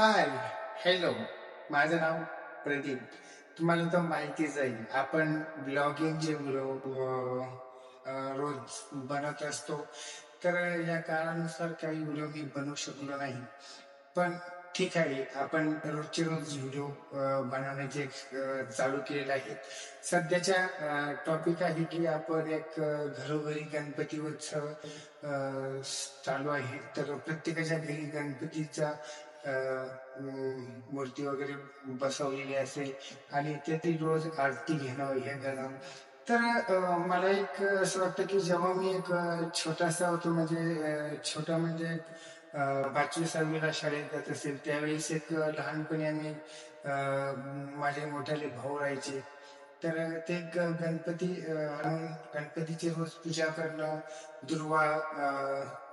Hi hello माझं नाव प्रदीप. तुम्हाला तर माहितीच आहे आपण ब्लॉगिंगचे व्हिडिओ रोज बनत असतो तर या काळानुसार काही व्हिडिओ मी बनवू शकलो नाही. पण ठीक आहे आपण रोजचे रोज व्हिडिओ बनवण्याचे चालू केलेले आहेत सध्याच्या टॉपिक आहे की आपण एक घरोघरी गणपती उत्सव चालू आहे. तर प्रत्येकाच्या घरी गणपतीचा मूर्ती वगैरे बसवलेली असेल आणि त्यातील रोज आरती घेणं हे करणं तर मला एक असं वाटतं की जेव्हा मी एक छोटासा होतो म्हणजे छोटा म्हणजे पाचवी सहावीला शाळेत जात असेल त्यावेळेस एक लहानपणी आम्ही माझे मोठ्याले भाऊ राहायचे. तर ते गणपती गणपतीची रोज पूजा करणं दुर्वा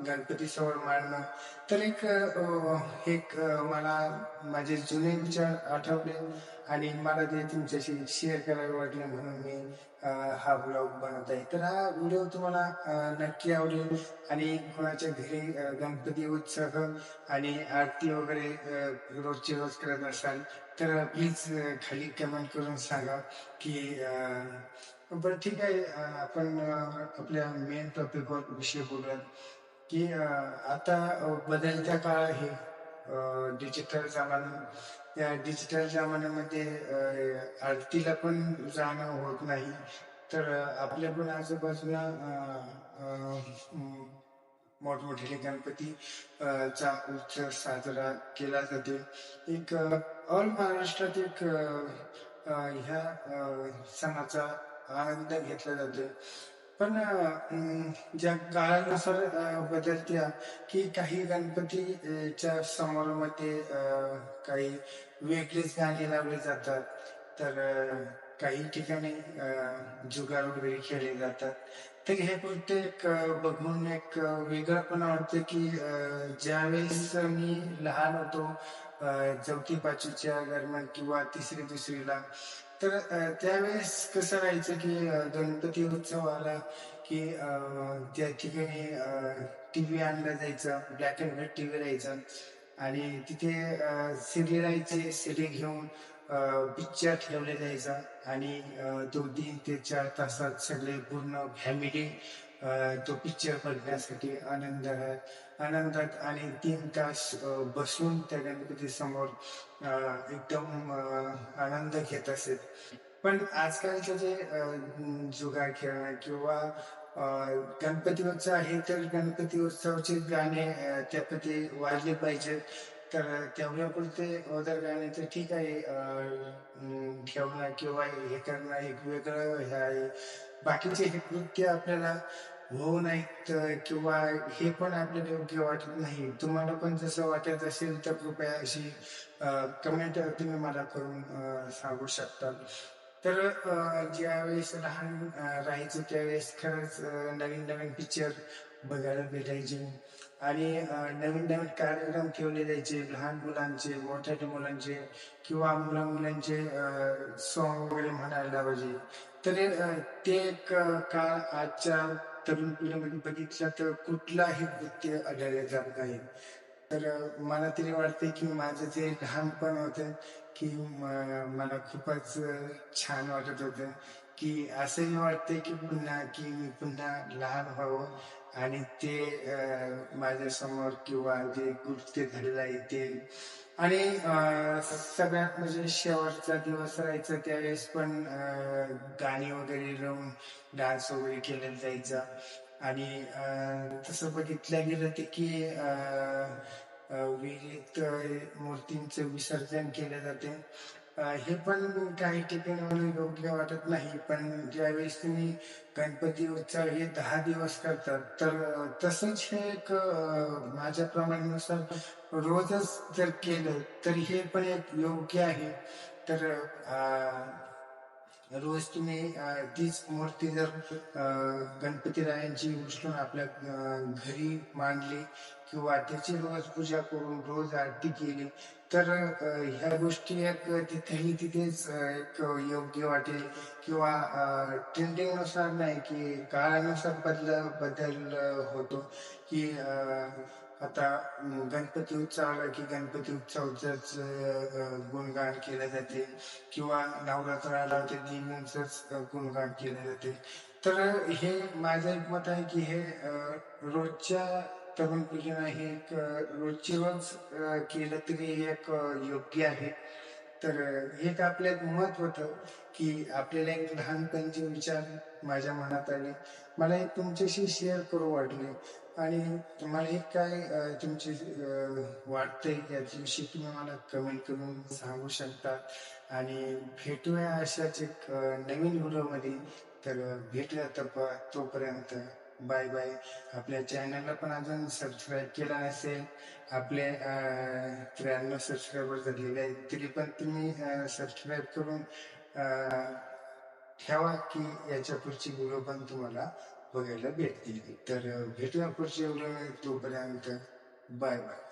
गणपती समोर मांडणं तर एक एक मला माझे जुने विचार आठवले आणि मला ते तुमच्याशी शेअर करावे वाटले म्हणून मी हा ब्लॉग बनवत आहे. तर हा व्हिडिओ तुम्हाला नक्की आवडेल आणि कोणाच्या घरी गणपती उत्सव आणि आरती वगैरे रोजचे रोजची रोज करत असाल तर प्लीज खाली कमेंट करून सांगा की बरं ठीक आहे आपण आपल्या मेन टॉपिकवर विषय बोलूयात की आता बदलत्या काळ आहे डिजिटल जमाना या डिजिटल जमान्यामध्ये आरतीला पण जाणं होत नाही. तर आपल्या पण आजूबाजूला अ, गणपती चा उत्सव साजरा केला जातो. एक ऑल महाराष्ट्रात एक ह्या सणाचा आनंद घेतला जातो. पण ज्या काळानुसार बदलत्या की काही गणपतीच्या समारोहामध्ये काही वेगळीच गाणी लावली जातात. तर काही ठिकाणी जुगार वगैरे खेळले जातात. तर हे फक्त एक बघून एक वेगळापणा वेगळं पण वाटतं की ज्यावेळेस मी लहान होतो चौथी पाचवीच्या दरम्यान किंवा तिसरी दुसरीला तर त्यावेळेस कसं व्हायचं की गणपती उत्सव आला की त्या ठिकाणी टी व्ही आणला जायचा black and white T V राहायचा. आणि तिथे सिडी राहायचे सिडी घेऊन पिक्चर ठेवले जायचा आणि अ, तो तीन ते चार तासात सगळे पूर्ण फॅमिली तो पिक्चर बघण्यासाठी आनंद आनंदात आणि तीन तास बसून त्या गणपती समोर एकदम आनंद घेत असेल. पण आजकालचे जे जुगार खेळणं किंवा गणपती उत्सव आहे तर गणपती उत्सवाचे गाणे त्यापैकी वाजले पाहिजेत. तर तेवढ्यापुरते अदर गाणे तर ठीक आहे. ठेवणं किंवा हे करणं एक वेगळं हे आहे. बाकीचे हे कृत्य आपल्याला होऊ नाहीत किंवा हे पण आपल्याला योग्य वाटत नाही. तुम्हाला पण जसं वाटत असेल तर कृपया अशी कमेंट तुम्ही मला करून सांगू शकता. तर ज्यावेळेस लहान राहायचो त्यावेळेस खरंच नवीन नवीन पिक्चर बघायला भेटायचे. आणि नवीन नवीन कार्यक्रम ठेवले जायचे. लहान मुलांचे मोठ्या मुलांचे किंवा मुला मुलांचे सॉन्ग वगैरे म्हणायला लावायचे. तर ते एक काळ आजच्या तरुण पिढीमध्ये बघितलं तर कुठलाही नृत्य आढळले जात नाही. तर मला तरी वाटते की माझं जे लहानपण होतं की मला खूपच छान वाटत होतं. की असंही वाटते की पुन्हा की मी पुन्हा लहान व्हावं. आणि ते माझ्यासमोर किंवा जे कृत्य घडलं आहे ते. आणि सगळ्यात म्हणजे शेवटचा दिवस राहायचा त्यावेळेस पण गाणी वगैरे लावून डान्स वगैरे केला जायचा. आणि तसं बघितलं गेलं ते की विहिरीत मूर्तींचं विसर्जन केले जाते. हे पण काही ठिकाणी योग्य वाटत नाही पण ज्यावेळेस तुम्ही गणपती उत्सव हे दहा दिवस करतात तर तसंच हे एक माझ्या प्रमाणानुसार रोजच जर केलं तर हे पण एक योग्य आहे. तर रोज तुम्ही तीच मूर्ती जर गणपती गणपतीरायांची उचलून आपल्या घरी मांडली किंवा त्याची रोज पूजा करून रोज आरती केली तर ह्या गोष्टी एक तिथेही तिथेच एक योग्य वाटेल. किंवा ट्रेंडिंगनुसार नाही की काळानुसार बदल बदल होतो. की आता गणपती उत्सव आला की गणपती उत्सवच गुणगान केले जाते. किंवा नवरात्र आला तर गुणगान केले जाते. तर हे माझं एक मत आहे की हे रोजच्या तरुण पिढीनं हे एक रोजची रोज केलं तरी एक योग्य आहे. तर हे एक आपल्यात मत होतं की आपल्याला एक लहानपणचे विचार माझ्या मनात आले. मला एक तुमच्याशी शेअर करू वाटले. आणि तुम्हाला हे काय तुमचे अं, वाटतंय याच्याविषयी तुम्ही मला कमेंट करून सांगू शकता. आणि भेटूया अशाच एक नवीन व्हिडिओमध्ये. तर भेटूया तर तोपर्यंत. Bye bye. आपल्या चॅनलला पण अजून सबस्क्राईब केला नसेल आपले त्र्याण्णव सबस्क्रायबर झालेले आहेत. तरी पण तुम्ही सबस्क्राईब करून ठेवा की याच्या पुढची व्हिडिओ पण तुम्हाला बघायला भेटतील. तर भेटूया पुढच्या व्हिडिओ तोपर्यंत बाय बाय.